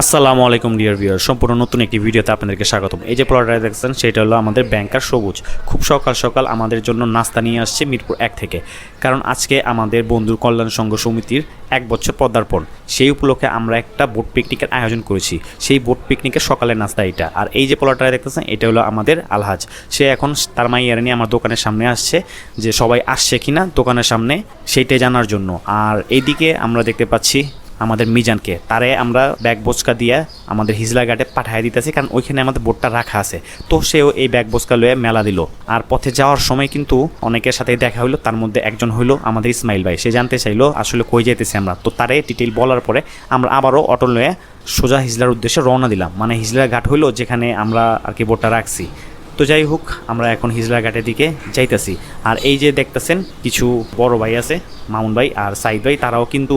আসসালামু আলাইকুম dear viewer সম্পূর্ণ নতুন একটি ভিডিওতে আপনাদেরকে স্বাগতম। এই যে প্লটটা দেখছেন, সেটা হলো আমাদের ব্যাংকার সবুজ। খুব সকাল সকাল আমাদের জন্য নাস্তা নিয়ে আসছে মিরপুর এক থেকে। কারণ আজকে আমাদের বন্ধুর কল্যাণ সংঘ সমিতির এক বছর পদার্পণ। সেই উপলক্ষে আমরা একটা বোট পিকনিকের আয়োজন করেছি। সেই বোট পিকনিকের সকালের নাস্তা এটা। আর এই যে প্লটটা দেখতেছেন, এটা হলো আমাদের আলহাজ। সে এখন তার মাইয়ার নিয়ে আমার দোকানের সামনে আসছে, যে সবাই আসছে কিনা দোকানের সামনে সেইটাই জানার জন্য। আর এইদিকে আমরা দেখতে পাচ্ছি আমাদের মিজানকে। তারে আমরা ব্যাগ বোচকা দিয়ে আমাদের হিজলা ঘাটে পাঠাই দিতেছি, কারণ ওইখানে আমাদের বোটটা রাখা আছে। তো সেও এই ব্যাগ বোচকা লয়ে মেলা দিল। আর পথে যাওয়ার সময় কিন্তু অনেকের সাথে দেখা হইল, তার মধ্যে একজন হইল আমাদের ইসমাইল ভাই। সে জানতে চাইলো, আসলে কই যাইতেছি আমরা? তো তারে ডিটেল বলার পরে আমরা আবারও অটো লয়ে সোজা হিজলার উদ্দেশ্যে রওনা দিলাম। মানে হিজলা ঘাট হইল যেখানে আমরা আর কি বোটটা রাখছি। তো যাই হোক, আমরা এখন হিজলা ঘাটের দিকে যাইতেছি। আর এই যে দেখতেছেন, কিছু বড় ভাই আছে, মামুন ভাই আর সাইদ ভাই, তারাও কিন্তু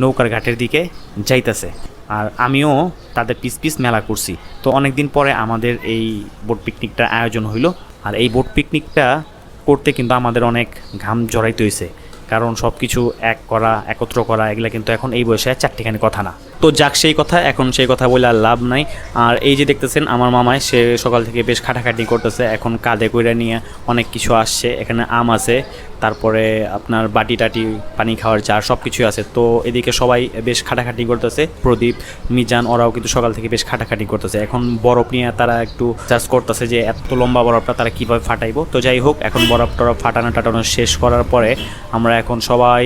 নৌকার ঘাটের দিকে যাইতেছে। আর আমিও তাদের পিস পিস মেলা করছি। তো অনেক দিন পরে আমাদের এই বোট পিকনিকটার আয়োজন হইল। আর এই বোট পিকনিকটা করতে কিন্তু আমাদের অনেক ঘাম জড়াইতে হয়েছে কারণ সব কিছু এক করা, একত্র করা, এগুলো কিন্তু এখন এই বয়সে চারটিখানি কথা না। তো যাক, সেই কথা, এখন সেই কথা বলে আর লাভ নাই। আর এই যে দেখতেছেন, আমার মামায় সে সকাল থেকে বেশ খাটাখাটি করতেছে। এখন কাঁধে কইরা নিয়ে অনেক কিছু আসছে। এখানে আম আছে, তারপরে আপনার বাটি টাটি, পানি খাওয়ার জার সব কিছুই আছে। তো এদিকে সবাই বেশ খাটাখাটি করতেছে। প্রদীপ, মিজান, ওরাও কিন্তু সকাল থেকে বেশ খাটাখাটি করতেছে। এখন বরফ নিয়ে তারা একটু চার্জ করতেছে যে, এত লম্বা বরফটা তারা কীভাবে ফাটাইবো? তো যাই হোক, এখন বরফ টরফ ফাটানো টাটানো শেষ করার পরে আমরা এখন সবাই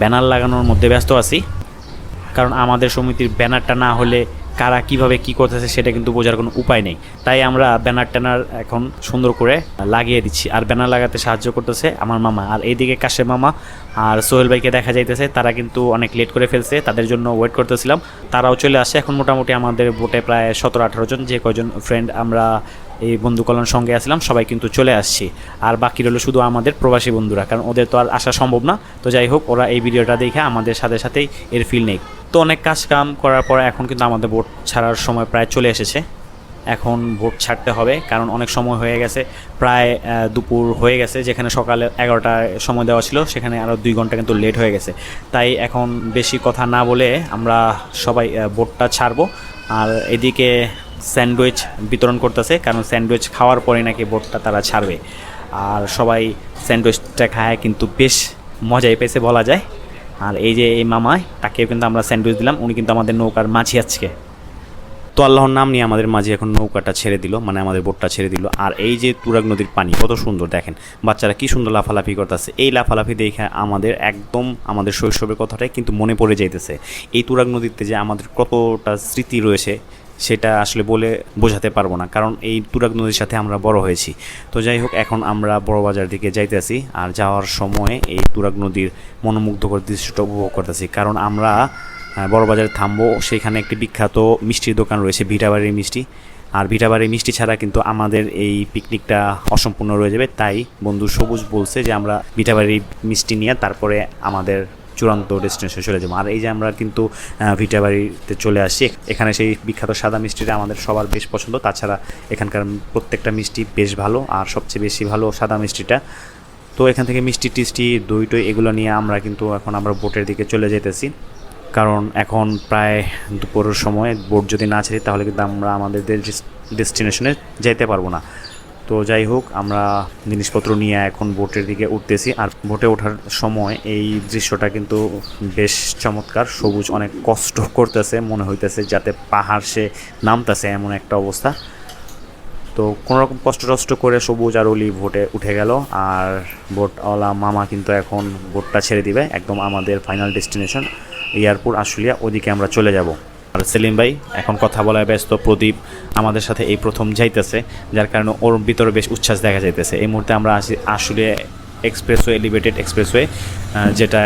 ব্যানার লাগানোর মধ্যে ব্যস্ত আছি। কারণ আমাদের সমিতির ব্যানারটা না হলে কারা কীভাবে কি করতেছে সেটা কিন্তু বোঝার কোনো উপায় নেই। তাই আমরা ব্যানার ট্যানার এখন সুন্দর করে লাগিয়ে দিচ্ছি। আর ব্যানার লাগাতে সাহায্য করতেছে আমার মামা। আর এইদিকে কাশে মামা আর সোহেল ভাইকে দেখা যাইতেছে, তারা কিন্তু অনেক লেট করে ফেলছে, তাদের জন্য ওয়েট করতেছিলাম। তারাও চলে আসে। এখন মোটামুটি আমাদের বোটে প্রায় সতেরো আঠারো জন, যে কজন ফ্রেন্ড আমরা এই বন্ধু কল্যাণ সঙ্গে আসলাম সবাই কিন্তু চলে আসছি। আর বাকি রইল শুধু আমাদের প্রবাসী বন্ধুরা, কারণ ওদের তো আর আসা সম্ভব না। তো যাই হোক, ওরা এই ভিডিওটা দেখে আমাদের সাথে সাথেই এর ফিল নেই। তো অনেক কাজ কাম করার পরে এখন কিন্তু আমাদের বোট ছাড়ার সময় প্রায় চলে এসেছে। এখন ভোট ছাড়তে হবে, কারণ অনেক সময় হয়ে গেছে, প্রায় দুপুর হয়ে গেছে, যেখানে সকালে এগারোটায় সময় দেওয়া ছিল, সেখানে আরও দুই ঘণ্টা কিন্তু লেট হয়ে গেছে। তাই এখন বেশি কথা না বলে আমরা সবাই ভোটটা ছাড়বো। আর এদিকে স্যান্ডউইচ বিতরণ করতেছে, কারণ স্যান্ডউইচ খাওয়ার পরে নাকি ভোটটা তারা ছাড়বে। আর সবাই স্যান্ডউইচটা খায় কিন্তু বেশ মজাই পেয়েছে বলা যায়। আর এই যে এই মামায় তাকেও কিন্তু আমরা স্যান্ডউইচ দিলাম, উনি কিন্তু আমাদের নৌকার মাঝি আজকে। তো আল্লাহর নাম নিয়ে আমাদের মাঝে এখন নৌকাটা ছেড়ে দিল মানে আমাদের বোটটা ছেড়ে দিল। আর এই যে তুরাগ নদীর পানি, কত সুন্দর দেখেন। বাচ্চারা কি সুন্দর লাফালাফি করতেছে। এই লাফালাফি দেখে আমাদের একদম আমাদের শৈশবের কথাটাই কিন্তু মনে পড়ে যাইতেছে। এই তুরাগ নদীতে যে আমাদের কতটা স্মৃতি রয়েছে সেটা আসলে বলে বোঝাতে পারব না। কারণ এই তুরাগ নদীর সাথে আমরা বড় হয়েছি। তো যাই হোক, এখন আমরা বড় বাজার দিকে যাইতেছি আর যাওয়ার সময় এই তুরাগ নদীর মনোমুগ্ধকর দৃশ্যটা উপভোগ করতেছি। কারণ আমরা বড়বাজারে থামবো। সেখানে একটি বিখ্যাত মিষ্টির দোকান রয়েছে, ভিটাবাড়ির মিষ্টি। আর ভিটাবাড়ির মিষ্টি ছাড়া কিন্তু আমাদের এই পিকনিকটা অসম্পূর্ণ রয়ে যাবে। তাই বন্ধু সবুজ বলছে যে আমরা ভিটাবাড়ির মিষ্টি নিয়ে তারপরে আমাদের চূড়ান্ত ডেস্টিনেশনে চলে যাব। আর এই যে আমরা কিন্তু ভিটাবাড়িতে চলে আসি এখানে সেই বিখ্যাত সাদা মিষ্টিটা আমাদের সবার বেশ পছন্দ। তাছাড়া এখানকার প্রত্যেকটা মিষ্টি বেশ ভালো, আর সবচেয়ে বেশি ভালো সাদা মিষ্টিটা। তো এখান থেকে মিষ্টি টিষ্টি, দই টই এগুলো নিয়ে আমরা কিন্তু এখন আমরা বোটের দিকে চলে যেতেছি কারণ এখন প্রায় দুপুরের সময়, বোট যদি না ছাড়ি তাহলে কিন্তু আমরা আমাদের ডেস্টিনেশনে যেতে পারব না। তো যাই হোক, আমরা জিনিসপত্র নিয়ে এখন বোটের দিকে উঠতেছি। আর বোটে ওঠার সময় এই দৃশ্যটা কিন্তু বেশ চমৎকার। সবুজ অনেক কষ্ট করতেছে, মনে হইতেছে যাতে পাহাড় সে নামতেছে এমন একটা অবস্থা। তো কোনোরকম কষ্ট টষ্ট করে সবুজ আর অলি ভোটে উঠে গেল। আর বোটওয়ালা মামা কিন্তু এখন বোটটা ছেড়ে দিবে, একদম আমাদের ফাইনাল ডেস্টিনেশন এয়ারপোর্ট আশুলিয়া। ওদিকে আমরা চলে যাব। আর সেলিম ভাই, এখন কথা বলায় ব্যস্ত প্রদীপ আমাদের সাথে এই প্রথম যাইতেছে, যার কারণে ওর ভিতরে বেশ উচ্ছ্বাস দেখা যাইতেছে। এই মুহূর্তে আমরা আসি আসলে এক্সপ্রেসওয়ে এলিভেটেড এক্সপ্রেসওয়ে যেটা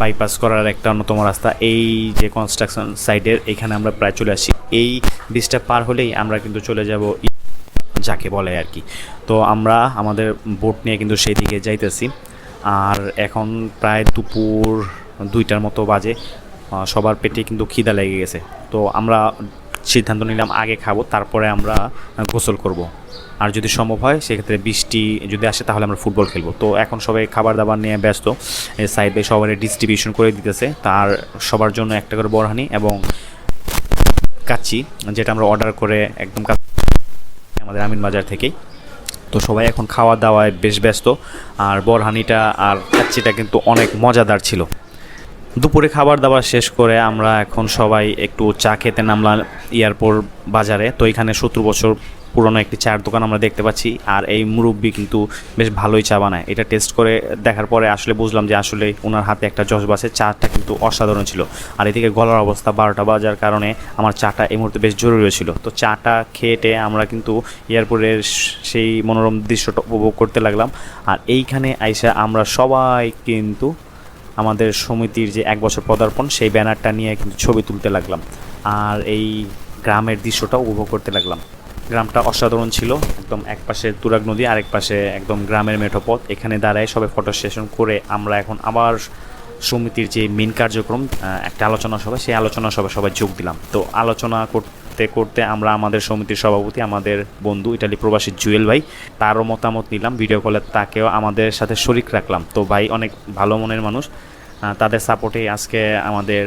বাইপাস করার একটা অন্যতম রাস্তা। এই যে কনস্ট্রাকশন সাইডের এখানে আমরা প্রায় চলে আসি। এই ব্রিজটা পার হলেই আমরা কিন্তু চলে যাব যাকে বলে আর কি। তো আমরা আমাদের বোট নিয়ে কিন্তু সেই দিকে যাইতেছি। আর এখন প্রায় দুপুর দুইটার মতো বাজে। সবার পেটে কিন্তু খিদা লেগে গেছে। তো আমরা সিদ্ধান্ত নিলাম আগে খাব, তারপরে আমরা গোসল করব। আর যদি সম্ভব হয়, সেক্ষেত্রে বৃষ্টি যদি আসে, তাহলে আমরা ফুটবল খেলব। তো এখন সবাই খাবার দাবার নিয়ে ব্যস্ত। সাইডে বাই সবারই ডিস্ট্রিবিউশন করে দিতেছে। তার সবার জন্য একটা করে বরহানি এবং কাচ্চি, যেটা আমরা অর্ডার করে একদম আমাদের আমিন বাজার থেকেই। তো সবাই এখন খাওয়া দাওয়ায় বেশ ব্যস্ত। আর বরহানিটা আর কাচ্চিটা কিন্তু অনেক মজাদার ছিল। দুপুরে খাবার দাবার শেষ করে আমরা এখন সবাই একটু চা খেতে নামলাম এয়ারপোর্ট বাজারে। তো এখানে সত্তর বছর পুরনো একটি চায়ের দোকান আমরা দেখতে পাচ্ছি। আর এই মুরব্বি কিন্তু বেশ ভালোই চা বানায়। এটা টেস্ট করে দেখার পরে আসলে বুঝলাম যে আসলে ওনার হাতে একটা জজবাসে চাটা কিন্তু অসাধারণ ছিল। আর এদিকে গলার অবস্থা বারোটা বাজার কারণে আমার চাটা এই মুহূর্তে বেশ জরুরি ছিল। তো চাটা খেয়েটে আমরা কিন্তু এয়ারপোর্টের সেই মনোরম দৃশ্যটা উপভোগ করতে লাগলাম। আর এইখানে আইসা আমরা সবাই কিন্তু আমাদের সমিতির যে এক বছর পদার্পণ, সেই ব্যানারটা নিয়ে কিন্তু ছবি তুলতে লাগলাম। আর এই গ্রামের দৃশ্যটা উপভোগ করতে লাগলাম। গ্রামটা অসাধারণ ছিল, একদম এক পাশে তুরাগ নদী, আরেক পাশে একদম গ্রামের মেঠোপথ এখানে দাঁড়ায় সবাই ফটো সেশন করে আমরা এখন আবার সমিতির যে মেন কার্যক্রম একটা আলোচনা সভা, সেই আলোচনা সভায় সবাই যোগ দিলাম। তো আলোচনা করতে করতে আমরা আমাদের সমিতির সভাপতি, আমাদের বন্ধু ইটালি প্রবাসী জুয়েল ভাই, তারও মতামত নিলাম ভিডিও কলে তাকেও আমাদের সাথে শরিক রাখলাম। তো ভাই অনেক ভালো মনের মানুষ তাদের সাপোর্টেই আজকে আমাদের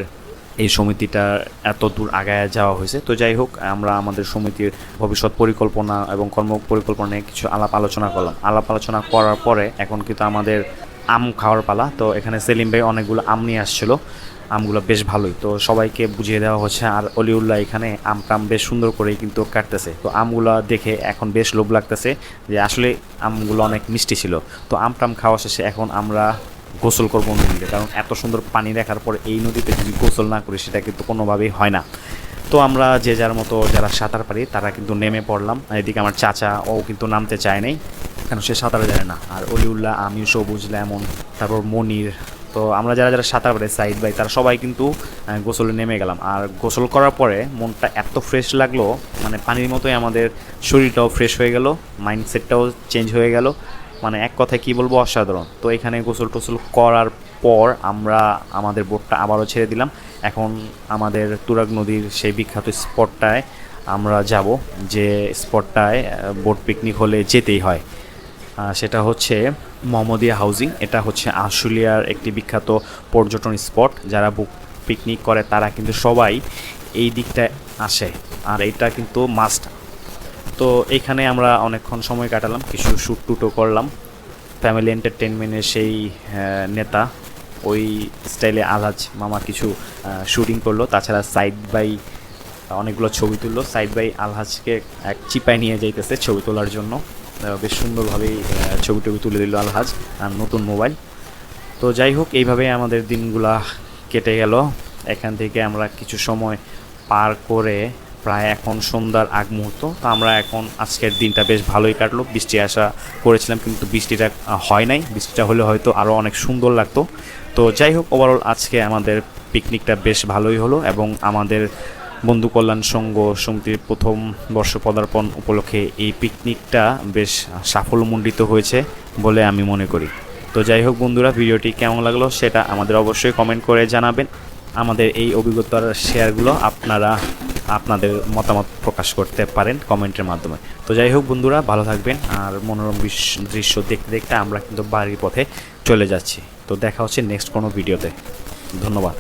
এই সমিতিটা এত দূর আগায় যাওয়া হয়েছে। তো যাই হোক, আমরা আমাদের সমিতির ভবিষ্যৎ পরিকল্পনা এবং কর্ম পরিকল্পনা নিয়ে কিছু আলাপ আলোচনা করলাম। আলাপ আলোচনা করার পরে এখন কিন্তু আমাদের আম খাওয়ার পালা। তো এখানে সেলিম ভাই অনেকগুলো আম নিয়ে আসছিল। আমগুলো বেশ ভালোই। তো সবাইকে বুঝিয়ে দেওয়া হচ্ছে, আর অলিউল্লাহ এখানে আম টাম বেশ সুন্দর করেই কিন্তু কাটতেছে। তো আমগুলো দেখে এখন বেশ লোভ লাগতেছে যে আসলে আমগুলো অনেক মিষ্টি ছিল। তো আম টাম খাওয়া শেষে এখন আমরা গোসল করব নদীতে, কারণ এত সুন্দর পানি দেখার পর এই নদীতে যদি গোসল না করি, সেটা কিন্তু কোনোভাবেই হয় না। তো আমরা যে যার মতো যারা সাঁতার পারি, তারা কিন্তু নেমে পড়লাম। এদিকে আমার চাচা, ও কিন্তু নামতে চায় নাই, কেন সে সাঁতারে জানে না। আর অলিউল্লাহ আমি সবুজ, লেমন, তারপর মনির তো আমরা যারা যারা সাঁতার পারি সাইড বাই তারা সবাই কিন্তু গোসলে নেমে গেলাম। আর গোসল করার পরে মনটা এত ফ্রেশ লাগল মানে পানির মতোই আমাদের শরীরটাও ফ্রেশ হয়ে গেল মাইন্ডসেটটাও চেঞ্জ হয়ে গেল। মানে এক কথায় কি বলব, অসাধারণ। তো এখানে গোসল টোসল করার পর আমরা আমাদের বোটটা আবারও ছেড়ে দিলাম। এখন আমাদের তুরাগ নদীর সেই বিখ্যাত স্পটটায় আমরা যাব, যে স্পটটায় বোট পিকনিক হলে যেতেই হয়। সেটা হচ্ছে মোহাম্মদিয়া হাউজিং, এটা হচ্ছে আশুলিয়ার একটি বিখ্যাত পর্যটন স্পট। যারা বুক পিকনিক করে, তারা কিন্তু সবাই এই দিকটায় আসে, আর এটা কিন্তু মাস্ট তো এইখানে আমরা অনেকক্ষণ সময় কাটালাম, কিছু শ্যুট টুটও করলাম। ফ্যামিলি এন্টারটেনমেন্টের সেই নেতা, ওই স্টাইলে আলহাজ মামা কিছু শুটিং করল। তাছাড়া সাইড বাই অনেকগুলো ছবি তুললো। সাইড বাই আলহাজকে এক চিপায় নিয়ে যাইতেছে ছবি তোলার জন্য। বেশ সুন্দরভাবেই ছবি টবি তুলে দিল আলহাজ, আর নতুন মোবাইল। তো যাই হোক এইভাবে আমাদের দিনগুলা কেটে গেল। এখান থেকে আমরা কিছু সময় পার করে প্রায় এখন সন্ধ্যার আগ মুহূর্ত। তো আমরা এখন আজকের দিনটা বেশ ভালোই কাটলো। বৃষ্টি আসা করেছিলাম, কিন্তু বৃষ্টিটা হয় নাই। বৃষ্টিটা হলে হয়তো আরও অনেক সুন্দর লাগতো। তো যাই হোক ওভারঅল আজকে আমাদের পিকনিকটা বেশ ভালোই হলো এবং আমাদের বন্ধু কল্যাণ সংঘ সমিতির প্রথম বর্ষ পদার্পণ উপলক্ষে এই পিকনিকটা বেশ সাফল্যমণ্ডিত হয়েছে বলে আমি মনে করি। তো যাই হোক বন্ধুরা, ভিডিওটি কেমন লাগল সেটা আমাদের অবশ্যই কমেন্ট করে জানাবেন। আমাদের এই অভিজ্ঞতার শেয়ারগুলো আপনারা আপনাদের মতামত প্রকাশ করতে পারেন কমেন্টের মাধ্যমে। তো যাই হোক বন্ধুরা, ভালো থাকবেন আর মনোরম দৃশ্য দেখতে দেখতে আমরা কিন্তু বাড়ির পথে চলে যাচ্ছি। তো দেখা হচ্ছে নেক্সট কোনো ভিডিওতে। ধন্যবাদ।